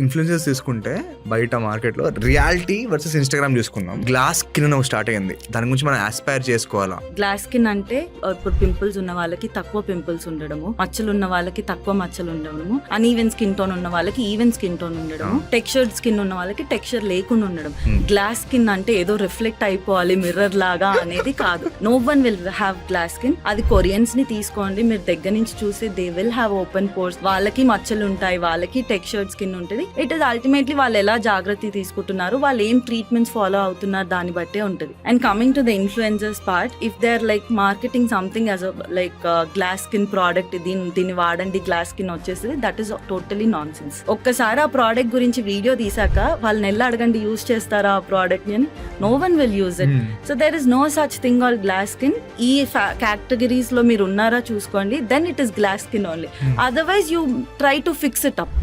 Influences తీసుకుంటే బయట మార్కెట్లో రియాలిటీ వర్సెస్ ఇన్స్టాగ్రామ్ చూసుకుందాం. గ్లాస్ స్కిన్ స్టార్ట్ అయింది దాని గురించి మనం ఆస్పైర్ చేసుకోవాలా? గ్లాస్ స్కిన్ అంటే ఇప్పుడు పింపుల్స్ ఉన్న వాళ్ళకి తక్కువ పింపుల్స్ ఉండడము మచ్చలు ఉన్న వాళ్ళకి తక్కువ మచ్చలు ఉండడము అన్ఈవెన్ స్కిన్ టోన్ ఉన్న వాళ్ళకి ఈవెన్ స్కిన్ టోన్ ఉండడము టెక్స్చర్డ్ స్కిన్ ఉన్న వాళ్ళకి టెక్స్చర్ లేకుండా ఉండడం. Hmm. గ్లాస్ స్కిన్ అంటే ఏదో రిఫ్లెక్ట్ అయిపోవాలి మిర్రర్ లాగా అనేది కాదు. No one will have glass skin అది కొరియన్స్ని తీసుకోండి. మీరు దగ్గర నుంచి చూసి they will have open pores వాళ్ళకి మచ్చలు ఉంటాయి వాళ్ళకి టెక్స్చర్డ్ స్కిన్ ఉంటుంది. ఇట్ ఇస్ అల్టిమేట్లీ వాళ్ళు ఎలా జాగ్రత్త తీసుకుంటున్నారు వాళ్ళు ఏం ట్రీట్మెంట్స్ ఫాలో అవుతున్నారు దాన్ని బట్టే ఉంటుంది. And coming to the influencers part if they are like marketing something as like glass skin product దీన్ని దీన్ని వాడండి గ్లాస్ స్కిన్ వచ్చేసి that is totally nonsense ఒక్కసారి ఆ ప్రోడక్ట్ గురించి వీడియో తీసాక వాళ్ళని ఎలా అడగండి యూస్ చేస్తారా ఆ ప్రోడక్ట్ అని no one will use it so there is no such thing all glass skin ఈ కేటగిరీస్లో మీరు ఉన్నారా చూసుకోండి then it is glass skin only otherwise you try to fix it up